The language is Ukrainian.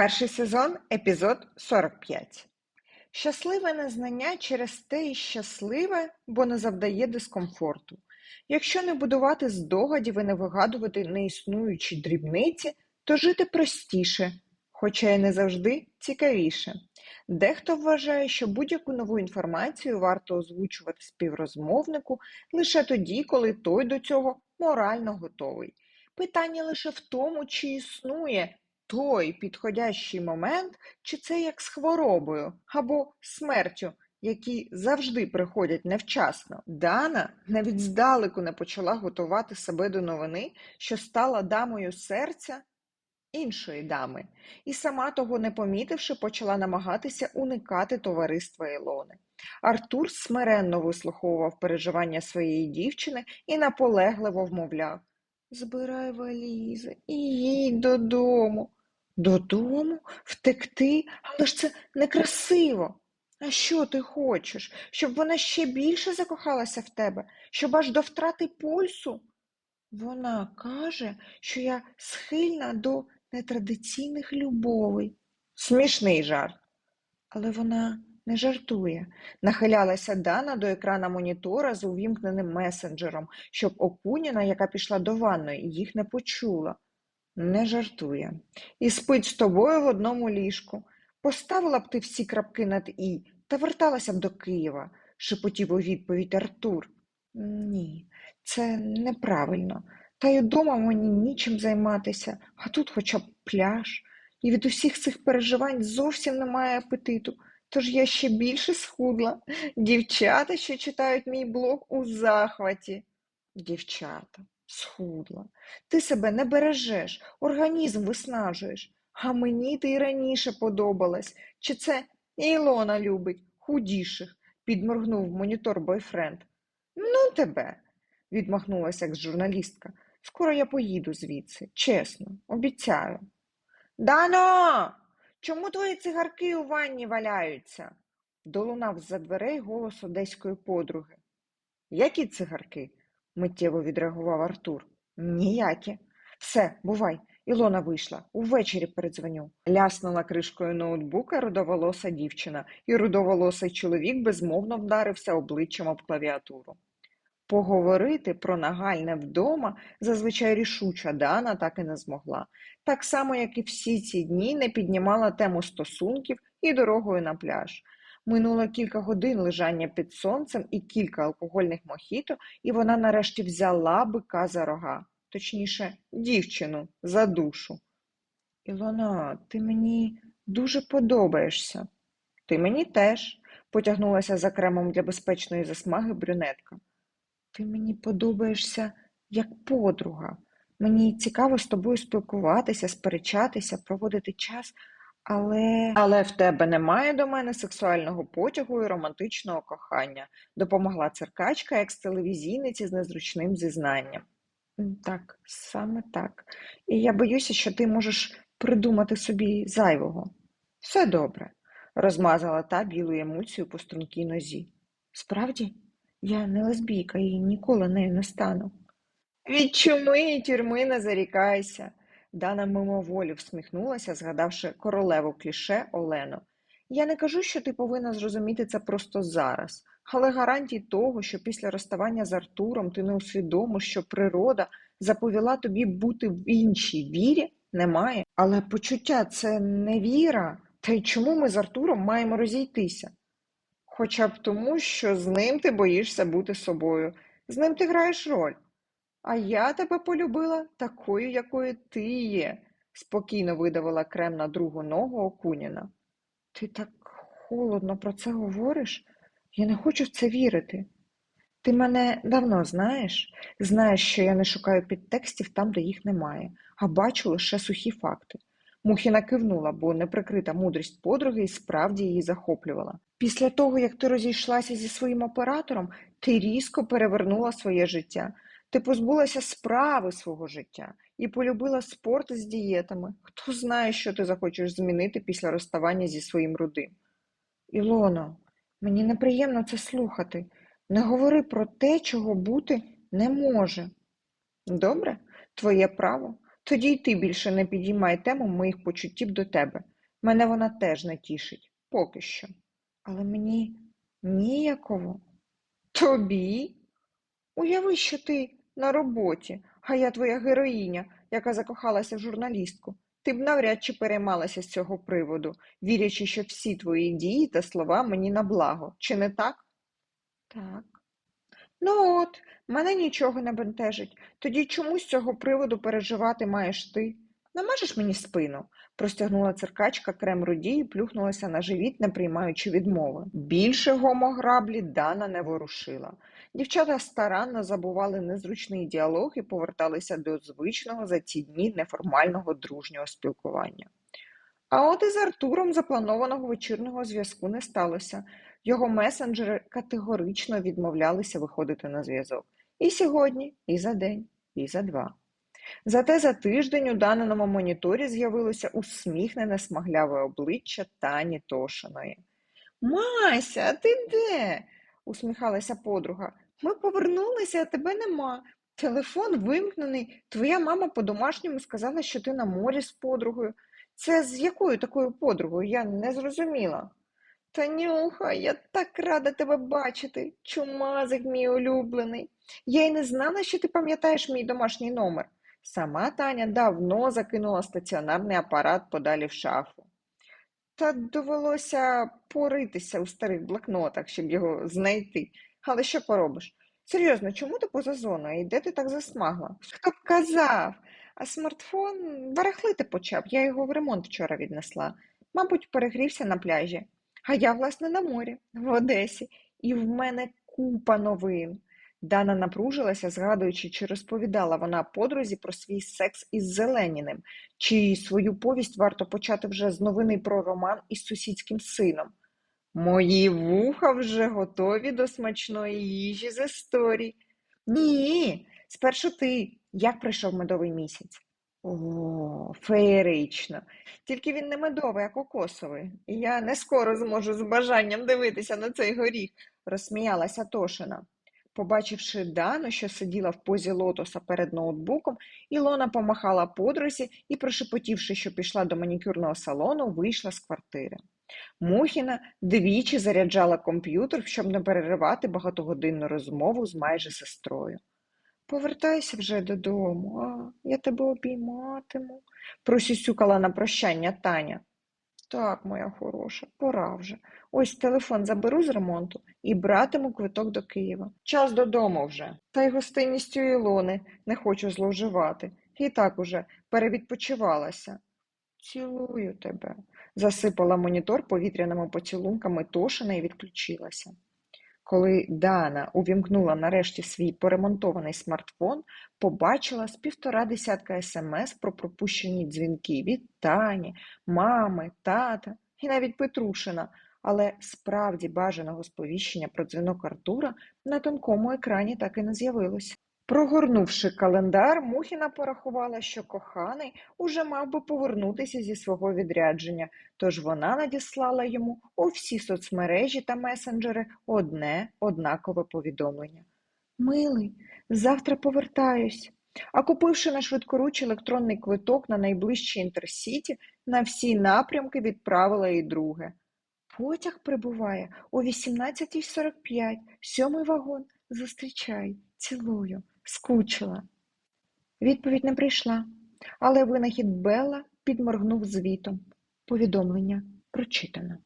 Перший сезон, епізод 45. Щасливе незнання через те і щасливе, бо не завдає дискомфорту. Якщо не будувати здогадів і не вигадувати неіснуючі дрібниці, то жити простіше, хоча й не завжди цікавіше. Дехто вважає, що будь-яку нову інформацію варто озвучувати співрозмовнику лише тоді, коли той до цього морально готовий. Питання лише в тому, чи існує той підходящий момент, чи це як з хворобою або смертю, які завжди приходять невчасно. Дана навіть здалеку не почала готувати себе до новини, що стала дамою серця іншої дами, і сама того не помітивши, почала намагатися уникати товариства Ілони. Артур смиренно вислуховував переживання своєї дівчини і наполегливо вмовляв Збирай валізи і їдь додому. Додому? Втекти? Але ж це некрасиво. А що ти хочеш? Щоб вона ще більше закохалася в тебе, щоб аж до втрати пульсу? Вона каже, що я схильна до нетрадиційних любовей. Смішний жарт. Але вона не жартує. Нахилялася Дана до екрана монітора з увімкненим месенджером, щоб Окуніна, яка пішла до ванної, їх не почула. Не жартує. І спить з тобою в одному ліжку. Поставила б ти всі крапки над і та верталася б до Києва, шепотів у відповідь Артур. Ні, це неправильно. Та й удома мені нічим займатися, а тут хоча б пляж. І від усіх цих переживань зовсім немає апетиту. Тож я ще більше схудла. Дівчата, що читають мій блог у захваті. Дівчата, схудла. Ти себе не бережеш, організм виснажуєш. А мені ти й раніше подобалась. Чи це Ілона любить худіших, підморгнув монітор бойфренд. Ну, тебе, відмахнулася як журналістка. Скоро я поїду звідси, чесно, обіцяю. Дано, чому твої цигарки у ванні валяються? долунав з-за дверей голос одеської подруги. Які цигарки? Миттєво відреагував Артур. Ніякі. Все, бувай, Ілона вийшла. Увечері передзвоню. Ляснула кришкою ноутбука рудоволоса дівчина, і рудоволосий чоловік безмовно вдарився обличчям об клавіатуру. Поговорити про нагальне вдома зазвичай рішуча Дана так і не змогла, так само, як і всі ці дні не піднімала тему стосунків і дорогою на пляж. Минуло кілька годин лежання під сонцем і кілька алкогольних мохіто, і вона нарешті взяла бика за рога, точніше, дівчину за душу. Ілона, ти мені дуже подобаєшся. Ти мені теж, потягнулася за кремом для безпечної засмаги брюнетка. Ти мені подобаєшся як подруга. Мені цікаво з тобою спілкуватися, сперечатися, проводити час, але Але в тебе немає до мене сексуального потягу і романтичного кохання, допомогла циркачка екс-телевізійниці з незручним зізнанням. Так, саме так. І я боюся, що ти можеш придумати собі зайвого. Все добре, розмазала та білу емульсію по стрункій нозі. Справді? Я не лесбійка і ніколи нею не стану. Від чуми і тюрми не зарікайся. Дана мимоволі всміхнулася, згадавши королеву кліше Олену. Я не кажу, що ти повинна зрозуміти це просто зараз, але гарантій того, що після розставання з Артуром ти не усвідомиш, що природа заповіла тобі бути в іншій вірі, немає. Але почуття це не віра. Та й чому ми з Артуром маємо розійтися? Хоча б тому, що з ним ти боїшся бути собою, з ним ти граєш роль. А я тебе полюбила такою, якою ти є, спокійно видавила крем на другу ногу Окуніна. Ти так холодно про це говориш? Я не хочу в це вірити. Ти мене давно знаєш, знаєш, що я не шукаю підтекстів там, де їх немає, а бачу лише сухі факти. Мухіна кивнула, бо неприкрита мудрість подруги і справді її захоплювала. Після того, як ти розійшлася зі своїм оператором, ти різко перевернула своє життя. Ти позбулася справи свого життя і полюбила спорт з дієтами. Хто знає, що ти захочеш змінити після розставання зі своїм рудим. Ілоно, мені неприємно це слухати. Не говори про те, чого бути не може. Добре, твоє право. Тоді й ти більше не підіймай тему моїх почуттів до тебе. Мене вона теж не тішить. Поки що. Але мені ніяково. Тобі? Уяви, що ти на роботі, а я твоя героїня, яка закохалася в журналістку. Ти б навряд чи переймалася з цього приводу, вірячи, що всі твої дії та слова мені на благо. Чи не так? Так. Ну от, мене нічого не бентежить. Тоді чому з цього приводу переживати маєш ти? Намажеш мені спину? Простягнула циркачка крем руді і плюхнулася на живіт, не приймаючи відмови. Більше гомограблі Дана не ворушила. Дівчата старанно забували незручний діалог і поверталися до звичного за ці дні неформального дружнього спілкування. А от із Артуром запланованого вечірнього зв'язку не сталося. Його месенджери категорично відмовлялися виходити на зв'язок. І сьогодні, і за день, і за два. Зате за тиждень у даному моніторі з'явилося усміхнене смагляве обличчя Тані Тошиної. Мася, ти де? Усміхалася подруга. Ми повернулися, а тебе нема. Телефон вимкнений. Твоя мама по-домашньому сказала, що ти на морі з подругою. Це з якою такою подругою? Я не зрозуміла. Танюха, я так рада тебе бачити. Чумазик мій улюблений. Я й не знала, що ти пам'ятаєш мій домашній номер. Сама Таня давно закинула стаціонарний апарат подалі в шафу. Та довелося поритися у старих блокнотах, щоб його знайти. Але що поробиш? Серйозно, чому ти поза зоною? І де ти так засмагла? Хто б казав? А смартфон барахлити почав. Я його в ремонт вчора віднесла. Мабуть, перегрівся на пляжі. А я, власне, на морі, в Одесі, і в мене купа новин. Дана напружилася, згадуючи, чи розповідала вона подрузі про свій секс із Зеленіним, чи свою повість варто почати вже з новини про роман із сусідським сином. Мої вуха вже готові до смачної їжі з історій. Ні, спершу ти. Як прийшов медовий місяць? О, феєрично. Тільки він не медовий, а кокосовий. І я не скоро зможу з бажанням дивитися на цей горіх, розсміялася Тошина. Побачивши Дану, що сиділа в позі лотоса перед ноутбуком, Ілона помахала подрузі і, прошепотівши, що пішла до манікюрного салону, вийшла з квартири. Мухіна двічі заряджала комп'ютер, щоб не переривати багатогодинну розмову з майже сестрою. Повертайся вже додому, а я тебе обійматиму, просюсюкала на прощання Таня. Так, моя хороша, пора вже. Ось телефон заберу з ремонту і братиму квиток до Києва. Час додому вже. Та й гостинністю Ілони не хочу зловживати. І так уже перевідпочивалася. Цілую тебе, засипала монітор повітряними поцілунками Тошина і відключилася. Коли Дана увімкнула нарешті свій поремонтований смартфон, побачила з півтора десятка смс про пропущені дзвінки від Тані, мами, тата і навіть Петрушина, але справді бажаного сповіщення про дзвінок Артура на тонкому екрані так і не з'явилось. Прогорнувши календар, Мухіна порахувала, що коханий уже мав би повернутися зі свого відрядження, тож вона надіслала йому у всі соцмережі та месенджери одне однакове повідомлення. Милий, завтра повертаюсь. А купивши на швидкоруч електронний квиток на найближчий інтерсіті, на всі напрямки відправила і друге. Потяг прибуває о 18.45, сьомий вагон. Зустрічай, цілую. Скучила. Відповідь не прийшла, але винахід Белла підморгнув звітом. Повідомлення прочитано.